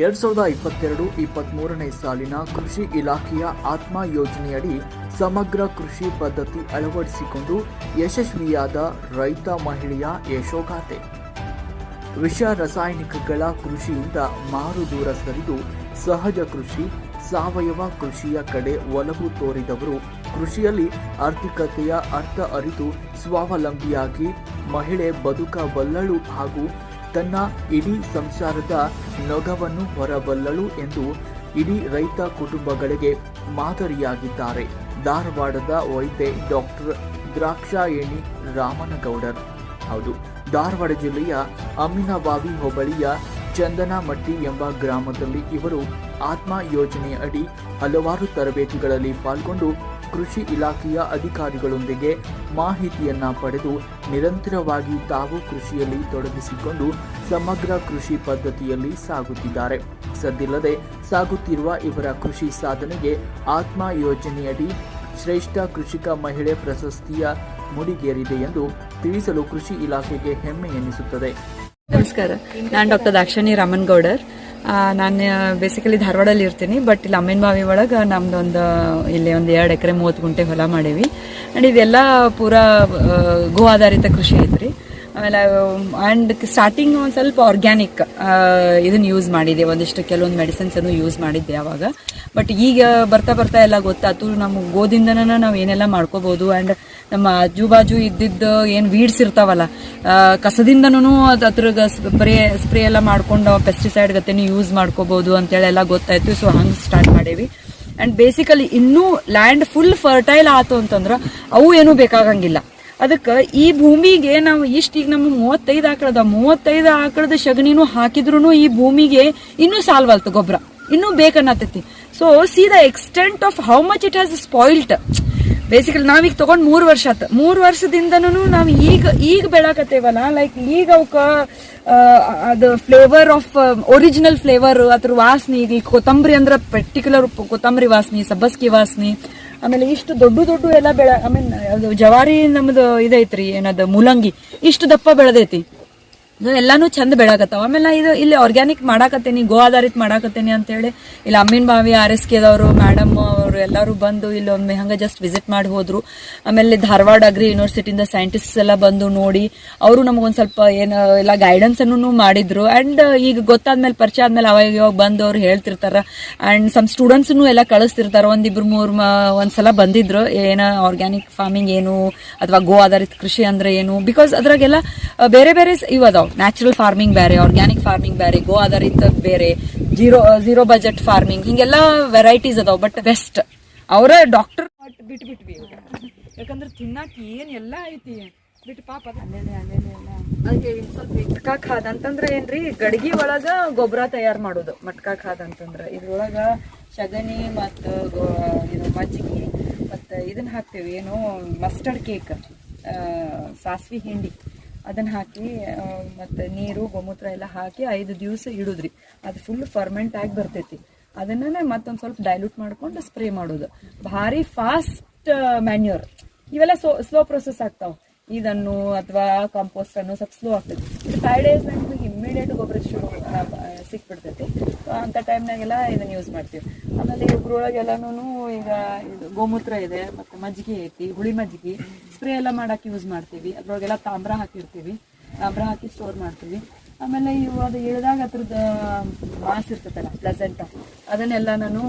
ಎರಡ್ ಸಾವಿರದ ಇಪ್ಪತ್ತೆರಡು ಇಪ್ಪತ್ಮೂರನೇ ಸಾಲಿನ ಕೃಷಿ ಇಲಾಖೆಯ ಆತ್ಮ ಯೋಜನೆಯಡಿ ಸಮಗ್ರ ಕೃಷಿ ಪದ್ಧತಿ ಅಳವಡಿಸಿಕೊಂಡು ಯಶಸ್ವಿಯಾದ ರೈತ ಮಹಿಳೆಯ ಯಶೋಗಾಥೆ. ವಿಷ ರಾಸಾಯನಿಕಗಳ ಕೃಷಿಯಿಂದ ಮಾರು ದೂರ ಸರಿದು ಸಹಜ ಕೃಷಿ, ಸಾವಯವ ಕೃಷಿಯ ಕಡೆ ಒಲವು ತೋರಿದವರು. ಕೃಷಿಯಲ್ಲಿ ಆರ್ಥಿಕತೆಯ ಅರ್ಥ ಅರಿತು ಸ್ವಾವಲಂಬಿಯಾಗಿ ಮಹಿಳೆ ಬದುಕಬಲ್ಲಳು ಹಾಗೂ ತನ್ನ ಇಡೀ ಸಂಸಾರದ ನೊಗವನ್ನು ಹೊರಬಲ್ಲಳು ಎಂದು ಇಡೀ ರೈತ ಕುಟುಂಬಗಳಿಗೆ ಮಾದರಿಯಾಗಿದ್ದಾರೆ. ಧಾರವಾಡದ ವೈದ್ಯ ಡಾಕ್ಟರ್ ದ್ರಾಕ್ಷಾಯಣಿ ರಾಮನಗೌಡರ್. ಹೌದು, ಧಾರವಾಡ ಜಿಲ್ಲೆಯ ಅಮ್ಮಿನಬಾವಿ ಹೋಬಳಿಯ ಚಂದನಮಟ್ಟಿ ಎಂಬ ಗ್ರಾಮದಲ್ಲಿ ಇವರು ಆತ್ಮ ಯೋಜನೆಯ ಅಡಿ ಹಲವಾರು ತರಬೇತಿಗಳಲ್ಲಿ ಪಾಲ್ಗೊಂಡು ಕೃಷಿ ಇಲಾಖೆಯ ಅಧಿಕಾರಿಗಳೊಂದಿಗೆ ಮಾಹಿತಿಯನ್ನ ಪಡೆದು ನಿರಂತರವಾಗಿ ತಾವು ಕೃಷಿಯಲ್ಲಿ ತೊಡಗಿಸಿಕೊಂಡು ಸಮಗ್ರ ಕೃಷಿ ಪದ್ಧತಿಯಲ್ಲಿ ಸಾಗುತ್ತಿದ್ದಾರೆ. ಸದ್ದಿಲ್ಲದೆ ಸಾಗುತ್ತಿರುವ ಇವರ ಕೃಷಿ ಸಾಧನೆಗೆ ಆತ್ಮ ಯೋಜನೆಯಡಿ ಶ್ರೇಷ್ಠ ಕೃಷಿಕ ಮಹಿಳೆ ಪ್ರಶಸ್ತಿಯ ಮುಡಿಗೇರಿದೆ ಎಂದು ತಿಳಿಸಲು ಕೃಷಿ ಇಲಾಖೆಗೆ ಹೆಮ್ಮೆ ಎನಿಸುತ್ತದೆ. ನಮಸ್ಕಾರ. ನಾನು ಡಾಕ್ಟರ್ ರಾಮನ್ ರಾಮನ್ಗೌಡರ್ ನಾನು ಬೇಸಿಕಲಿ ಧಾರವಾಡಲ್ಲಿ ಇರ್ತೀನಿ ಬಟ್ ಇಲ್ಲಿ ಅಮ್ಮಿನ ಬಾವಿ ಒಳಗೆ ನಮ್ದೊಂದು, ಇಲ್ಲಿ ಒಂದು ಎರಡು ಎಕರೆ ಮೂವತ್ತು ಗುಂಟೆ ಹೊಲ ಮಾಡೀವಿ. ಆ್ಯಂಡ್ ಇದೆಲ್ಲ ಪೂರಾ ಗೋ ಆಧಾರಿತ ಕೃಷಿ ಐತ್ರಿ. ಆಮೇಲೆ ಆ್ಯಂಡ್ ಸ್ಟಾರ್ಟಿಂಗ್ ಒಂದು ಸ್ವಲ್ಪ ಆರ್ಗ್ಯಾನಿಕ್ ಇದನ್ನು ಯೂಸ್ ಮಾಡಿದೆ. ಒಂದಿಷ್ಟು ಕೆಲವೊಂದು ಮೆಡಿಸಿನ್ಸನ್ನು ಯೂಸ್ ಮಾಡಿದ್ದೆ ಆವಾಗ ಬಟ್ ಈಗ ಬರ್ತಾ ಬರ್ತಾ ಎಲ್ಲ ಗೊತ್ತಾಯ್ತು. ನಮ್ಮ ಗೋದಿಂದನ ನಾವು ಏನೆಲ್ಲ ಮಾಡ್ಕೋಬೋದು. ಆ್ಯಂಡ್ ನಮ್ಮ ಆಜು ಬಾಜು ಇದ್ದಿದ್ದು ಏನು ವೀಡ್ಸ್ ಇರ್ತಾವಲ್ಲ ಕಸದಿಂದನೂ ಅದು ಅದ್ರಾಗ ಸ್ಪ್ರೇ ಸ್ಪ್ರೇ ಎಲ್ಲ ಮಾಡ್ಕೊಂಡು ಪೆಸ್ಟಿಸೈಡ್ ಗತೆನೂ ಯೂಸ್ ಮಾಡ್ಕೋಬೋದು ಅಂತೇಳಿ ಎಲ್ಲ ಗೊತ್ತಾಯ್ತು. ಸೊ ಹಂಗೆ ಸ್ಟಾರ್ಟ್ ಮಾಡೇವಿ. ಆ್ಯಂಡ್ ಬೇಸಿಕಲಿ ಇನ್ನೂ ಲ್ಯಾಂಡ್ ಫುಲ್ ಫರ್ಟೈಲ್ ಆಯ್ತು ಅಂತಂದ್ರೆ ಅವು ಏನೂ ಬೇಕಾಗಂಗಿಲ್ಲ. ಅದಕ್ಕೆ ಈ ಭೂಮಿಗೆ ನಾವು ಇಷ್ಟ ಈಗ ನಮ್ಮ ಮೂವತ್ತೈದು ಆಕಳದ ಮೂವತ್ತೈದು ಆಕಳದ ಸಗಣಿನೂ ಹಾಕಿದ್ರು ಈ ಭೂಮಿಗೆ ಇನ್ನೂ ಸಾಲ್ವಲ್ತು ಗೊಬ್ಬರ ಇನ್ನೂ ಬೇಕನ್ನತೈತಿ. So see the extent of how much it has spoilt basically ನಾವೀಗ ತಗೊಂಡ್ ಮೂರು ವರ್ಷ ಆತ. ಮೂರು ವರ್ಷದಿಂದನೂ ನಾವು ಈಗ ಈಗ ಬೆಳಕತ್ತೇವಲ್ಲ? ಲೈಕ್ ಈಗ ಅವಕ್ಕ ಅದು ಫ್ಲೇವರ್ ಆಫ್ ಒರಿಜಿನಲ್ ಫ್ಲೇವರ್ ಅದ್ರ ವಾಸನೆ ಈಗ ಕೊತ್ತಂಬರಿ ಅಂದ್ರೆ ಪರ್ಟಿಕ್ಯುಲರ್ ಕೊತ್ತಂಬರಿ ವಾಸನೆ, ಸಬ್ಬಸ್ಗಿ ವಾಸನೆ ಆಮೇಲೆ ಇಷ್ಟು ದೊಡ್ಡ ದೊಡ್ಡ ಎಲ್ಲ ಬೆಳೆ ಐ ಮೀನ್ ಅದು ಜವಾರಿ ನಮ್ದು ಇದೈತ್ರಿ, ಏನದು, ಮೂಲಂಗಿ, ಇಷ್ಟು ದಪ್ಪ ಬೆಳೆದೈತಿ. ಎಲ್ಲಾನು ಚಂದ ಬೆಳಕತ್ತಾವ. ಆಮೇಲೆ ಇದು ಇಲ್ಲಿ ಆರ್ಗ್ಯಾನಿಕ್ ಮಾಡಾಕತ್ತೇನಿ ಗೋ ಆಧಾರಿತ ಮಾಡಾಕತ್ತೇನಿ ಅಂತೇಳಿ, ಇಲ್ಲಿ ಅಮ್ಮಿನ ಬಾವಿ, ಆರ್ ಎಸ್ ಕೆದವರು ಅವರು ಎಲ್ಲರೂ ಬಂದು ಇಲ್ಲಿ ಒಮ್ಮೆ ಹಂಗೆ ಜಸ್ಟ್ ವಿಸಿಟ್ ಮಾಡಿ ಹೋದ್ರು. ಆಮೇಲೆ ಧಾರವಾಡ ಅಗ್ರಿ ಯೂನಿವರ್ಸಿಟಿಯಿಂದ ಸೈಂಟಿಸ್ಟ್ ಎಲ್ಲ ಬಂದು ನೋಡಿ, ಅವರು ನಮಗೊಂದು ಸ್ವಲ್ಪ ಏನು, ಎಲ್ಲ ಗೈಡೆನ್ಸ್ ಅನ್ನು ಮಾಡಿದ್ರು. ಅಂಡ್ ಈಗ ಗೊತ್ತಾದ್ಮೇಲೆ, ಪರಿಚಯ ಆದ್ಮೇಲೆ ಅವಾಗ ಇವಾಗ ಬಂದು ಅವ್ರು ಹೇಳ್ತಿರ್ತಾರ. ಅಂಡ್ ಸಮ್ ಸ್ಟೂಡೆಂಟ್ಸ್ನು ಎಲ್ಲ ಕಳಿಸ್ತಿರ್ತಾರ. ಒಂದಿಬ್ರು ಮೂರು ಒಂದ್ಸಲ ಬಂದಿದ್ರು. ಏನ ಆರ್ಗ್ಯಾನಿಕ್ ಫಾರ್ಮಿಂಗ್ ಏನು, ಅಥವಾ ಗೋ ಆಧಾರಿತ ಕೃಷಿ ಅಂದ್ರೆ ಏನು? ಬಿಕಾಸ್ ಅದ್ರಾಗೆಲ್ಲ, ಬೇರೆ ಬೇರೆ ಇವ್ ಅದಾವ್. ನ್ಯಾಚುರಲ್ ಫಾರ್ಮಿಂಗ್ ಬೇರೆ ಆರ್ಗ್ಯಾನಿಕ್ ಫಾರ್ಮಿಂಗ್ ಬೇರೆ ಗೋ ಆಧಾರಿತ ಬೇರೆ. ಜೀರೋ ಜೀರೋ ಬಜೆಟ್ ಫಾರ್ಮಿಂಗ್ ಹಿಂಗೆಲ್ಲ ವೆರೈಟೀಸ್ ಅದಾವ ಬಟ್ ಬೆಸ್ಟ್ ಅವರ ಡಾಕ್ಟರ್ ಬಿಟ್ಟು ಬಿಟ್ವಿ ಯಾಕಂದ್ರೆ ತಿನ್ನಾಕ ಏನ್ ಎಲ್ಲ ಐತಿ. ಬಿಟ್ಟು ಪಾಪ ಮಟ್ಕಾ ಖಾದ ಅಂತಂದ್ರೆ ಏನ್ರಿ, ಗಡಿಗೆ ಒಳಗ ಗೊಬ್ಬರ ತಯಾರು ಮಾಡೋದು. ಮಟ್ಕಾ ಖಾದ ಅಂತಂದ್ರ. ಇದ್ರೊಳಗ ಶಗನಿ ಮತ್ತು ಇದು ಮಜ್ಜಿಗೆ, ಮತ್ತು ಇದನ್ನ ಹಾಕ್ತೇವೆ. ಏನು ಮಸ್ಟರ್ಡ್ ಕೇಕ್ ಸಾಸ್ವಿ ಹಿಂಡಿ. ಅದನ್ನ ಹಾಕಿ ಮತ್ತು ನೀರು, ಗೋಮೂತ್ರ ಎಲ್ಲ ಹಾಕಿ ಐದು ದಿವಸ ಇಡುದ್ರಿ. ಅದು ಫುಲ್ ಫರ್ಮೆಂಟ್ ಆಗಿ ಬರ್ತೈತಿ. ಅದನ್ನೇ ಮತ್ತೊಂದು ಸ್ವಲ್ಪ ಡೈಲ್ಯೂಟ್ ಮಾಡ್ಕೊಂಡು ಸ್ಪ್ರೇ ಮಾಡೋದು. ಭಾರಿ ಫಾಸ್ಟ್ ಮ್ಯಾನ್ಯೂರ್ ಇವೆಲ್ಲ ಸ್ಲೋ ಸ್ಲೋ ಪ್ರೊಸೆಸ್ ಆಗ್ತಾವ. ಇದನ್ನು ಅಥವಾ ಕಾಂಪೋಸ್ಟ್ ಅನ್ನು ಸ್ವಲ್ಪ ಸ್ಲೋ ಆಗ್ತೈತಿ. ಇದು ಫೈವ್ ಡೇಸ್ ನಮ್ಗೆ ಇಮ್ಮಿಡಿಯೇಟ್ ಗೊಬ್ಬರ ಶುರು ಸಿಕ್ಬಿಡ್ತೈತಿ. ಸೊ ಅಂತ ಟೈಮ್ನಾಗೆಲ್ಲ ಇದನ್ನ ಯೂಸ್ ಮಾಡ್ತೀವಿ. ಆಮೇಲೆ ಒಬ್ಬರೊಳಗೆಲ್ಲನೂ ಈಗ ಇದು ಗೋಮೂತ್ರ ಇದೆ, ಮತ್ತೆ ಮಜ್ಜಿಗೆ ಐತಿ, ಹುಳಿ ಮಜ್ಜಿಗೆ. ಸ್ಪ್ರೇ ಎಲ್ಲ ಮಾಡಕ್ಕೆ ಯೂಸ್ ಮಾಡ್ತೀವಿ. ಅದ್ರೊಳಗೆಲ್ಲ ತಾಮ್ರ ಹಾಕಿರ್ತೀವಿ. ತಾಮ್ರ ಹಾಕಿ ಸ್ಟೋರ್ ಮಾಡ್ತೀವಿ. ಆಮೇಲೆ ಇವು ಅದು ಇಳಿದಾಗ ಅದ್ರದ್ದು ಮಾಸ್ ಇರ್ತದಲ್ಲ ಪ್ಲೆಸೆಂಟ್ ಅದನ್ನೆಲ್ಲ ನಾನು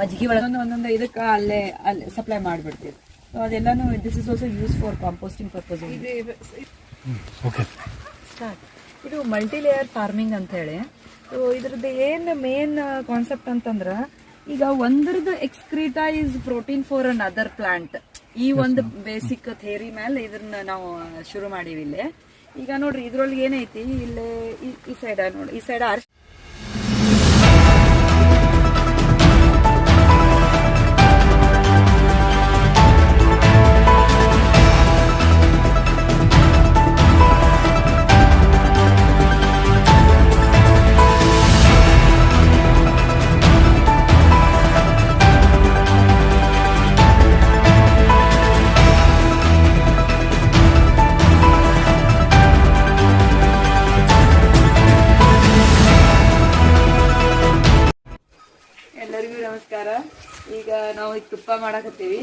ಮಜ್ಜಿಗೆ ಒಳಗೊಂದು ಒಂದೊಂದು ಇದಕ್ಕೆ ಅಲ್ಲೇ ಅಲ್ಲಿ ಸಪ್ಲೈ ಮಾಡಿಬಿಡ್ತೀವಿ. So ಅದೆಲ್ಲಾನು this is also use for composting purpose start ಇದು ಮಲ್ಟಿ ಲೇಯರ್ ಫಾರ್ಮಿಂಗ್ ಅಂತ ಹೇಳಿ. ಸೊ ಇದ್ರದ್ದು ಏನು ಮೇನ್ ಕಾನ್ಸೆಪ್ಟ್ ಅಂತಂದ್ರೆ ಈಗ ಒಂದ್ರದ್ದು excreta is protein for an other plant ಈ ಒಂದು ಬೇಸಿಕ್ ಥೇರಿ ಮೇಲೆ ಇದನ್ನ ನಾವು ಶುರು ಮಾಡೀವಿ ಇಲ್ಲಿ. ಈಗ ನೋಡ್ರಿ ಇದ್ರೊಳಗೆ ಏನೈತಿ? ಇಲ್ಲಿ ಈ- ಸೈಡ್ ನೋಡಿ ಈ ಸೈಡ್ ಅರ್ಶ್ ನಾವು ಈಗ ತುಪ್ಪ ಮಾಡಕತ್ತೀವಿ.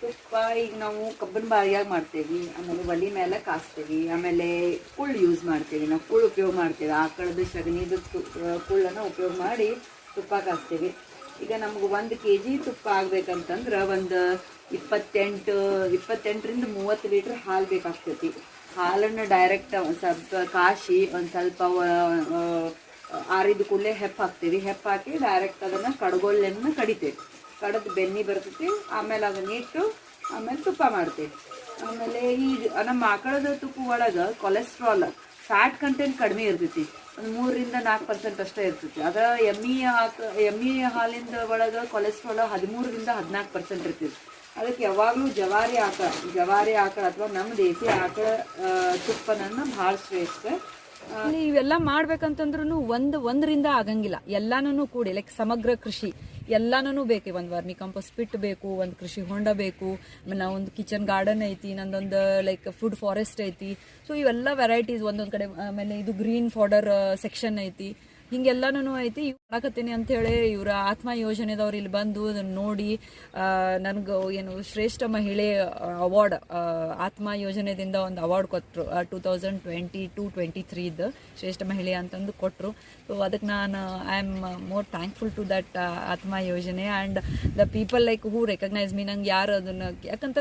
ತುಪ್ಪ ಈಗ ನಾವು ಕಬ್ಬಿನ ಬಾಳಿಯಾಗ ಮಾಡ್ತೇವಿ. ಆಮೇಲೆ ಒಲಿ ಮೇಲೆ ಕಾಸ್ತೀವಿ. ಆಮೇಲೆ ಕುಳ್ಳು ಯೂಸ್ ಮಾಡ್ತೀವಿ. ನಾವು ಕುಳ್ಳು ಉಪಯೋಗ ಮಾಡ್ತೇವೆ. ಆಕಳದ ಸಗಣಿದು ಕುಳ್ಳನ್ನು ಉಪಯೋಗ ಮಾಡಿ ತುಪ್ಪ ಕಾಸ್ತೀವಿ. ಈಗ ನಮ್ಗೆ ಒಂದು ಕೆ ಜಿ ತುಪ್ಪ ಆಗ್ಬೇಕಂತಂದ್ರೆ ಒಂದು ಇಪ್ಪತ್ತೆಂಟು, ಇಪ್ಪತ್ತೆಂಟರಿಂದ ಮೂವತ್ತು ಲೀಟ್ರ್ ಹಾಲು ಬೇಕಾಗ್ತೈತಿ. ಹಾಲನ್ನು ಡೈರೆಕ್ಟ್ ಒಂದು ಸ್ವಲ್ಪ ಕಾಶಿ, ಒಂದು ಸ್ವಲ್ಪ ಆರಿದ ಕೂಡಲೇ ಹೆಪ್ಪ ಹಾಕ್ತೀವಿ. ಹೆಪ್ಪ ಹಾಕಿ ಡೈರೆಕ್ಟ್ ಅದನ್ನು ಕಡಗೊಳ್ಳೆನ ಕಡಿತೇವೆ. ಕಡದು ಬೆನ್ನಿ ಬರ್ತೈತಿ, ಆಮೇಲೆ ಅದನ್ನ ಇಟ್ಟು, ಆಮೇಲೆ ತುಪ್ಪ ಮಾಡ್ತೀವಿ. ಆಮೇಲೆ ಈ ನಮ್ಮ ಆಕಳದ ತುಪ್ಪ ಒಳಗೆ ಕೊಲೆಸ್ಟ್ರಾಲ್ ಫ್ಯಾಟ್ ಕಂಟೆಂಟ್ ಕಡಿಮೆ ಇರ್ತೈತಿ. ಒಂದು ಮೂರರಿಂದ ನಾಲ್ಕು ಪರ್ಸೆಂಟ್ ಅಷ್ಟೇ ಇರ್ತೈತಿ. ಅದರ ಎಮ್ಮಿ ಹಾಕ ಎಮ್ಮಿ ಹಾಲಿಂದ ಒಳಗೆ ಕೊಲೆಸ್ಟ್ರಾಲ್ ಹದಿಮೂರರಿಂದ ಹದಿನಾಲ್ಕು ಪರ್ಸೆಂಟ್ ಇರ್ತೈತಿ. ಅದಕ್ಕೆ ಯಾವಾಗಲೂ ಜವಾರಿ ಆಕಳ ಜವಾರಿ ಆಕಳ ಅಥವಾ ನಮ್ಮ ದೇಸಿ ಆಕಳ ತುಪ್ಪನನ್ನು ಭಾಳ ಶ್ರೇಷ್ಠ. ಇಲ್ಲಿ ಇವೆಲ್ಲ ಮಾಡ್ಬೇಕಂತಂದ್ರೂ ಒಂದ್, ಒಂದರಿಂದ ಆಗಂಗಿಲ್ಲ. ಎಲ್ಲಾನು ಕೂಡಿ ಲೈಕ್ ಸಮಗ್ರ ಕೃಷಿ ಎಲ್ಲಾನು ಬೇಕು. ಒಂದು ವರ್ಮಿ ಕಂಪೋಸ್ಟ್ ಪಿಟ್ ಬೇಕು, ಒಂದು ಕೃಷಿ ಹೊಂಡ ಬೇಕು, ಆಮೇಲೆ ಒಂದು ಕಿಚನ್ ಗಾರ್ಡನ್ ಐತಿ, ನಂದೊಂದು ಲೈಕ್ ಫುಡ್ ಫಾರೆಸ್ಟ್ ಐತಿ. ಸೊ ಇವೆಲ್ಲ ವೆರೈಟೀಸ್ ಒಂದೊಂದ್ ಕಡೆ, ಆಮೇಲೆ ಇದು ಗ್ರೀನ್ ಫಾರ್ಡರ್ ಸೆಕ್ಷನ್ ಐತಿ. ಹಿಂಗೆಲ್ಲಾನು ಐತಿ ಇವ್ ಮಾಡಕತ್ತೀನಿ ಅಂತ ಹೇಳಿ ಇವರ ಆತ್ಮ ಯೋಜನೆದವ್ರು ಇಲ್ಲಿ ಬಂದು ನೋಡಿ ನನಗೆ ಏನು ಶ್ರೇಷ್ಠ ಮಹಿಳೆ ಅವಾರ್ಡ್ ಆತ್ಮ ಯೋಜನೆದಿಂದ ಒಂದು ಅವಾರ್ಡ್ ಕೊಟ್ಟರು two thousand twenty two twenty ತ್ರೀದು ಶ್ರೇಷ್ಠ ಮಹಿಳೆ ಅಂತಂದು ಕೊಟ್ಟರು ಸೊ ಅದಕ್ಕೆ ನಾನು I am more thankful to that ಆತ್ಮ ಯೋಜನೆ. And the people like who recognise me ನಂಗೆ ಯಾರು ಅದನ್ನು, ಯಾಕಂತ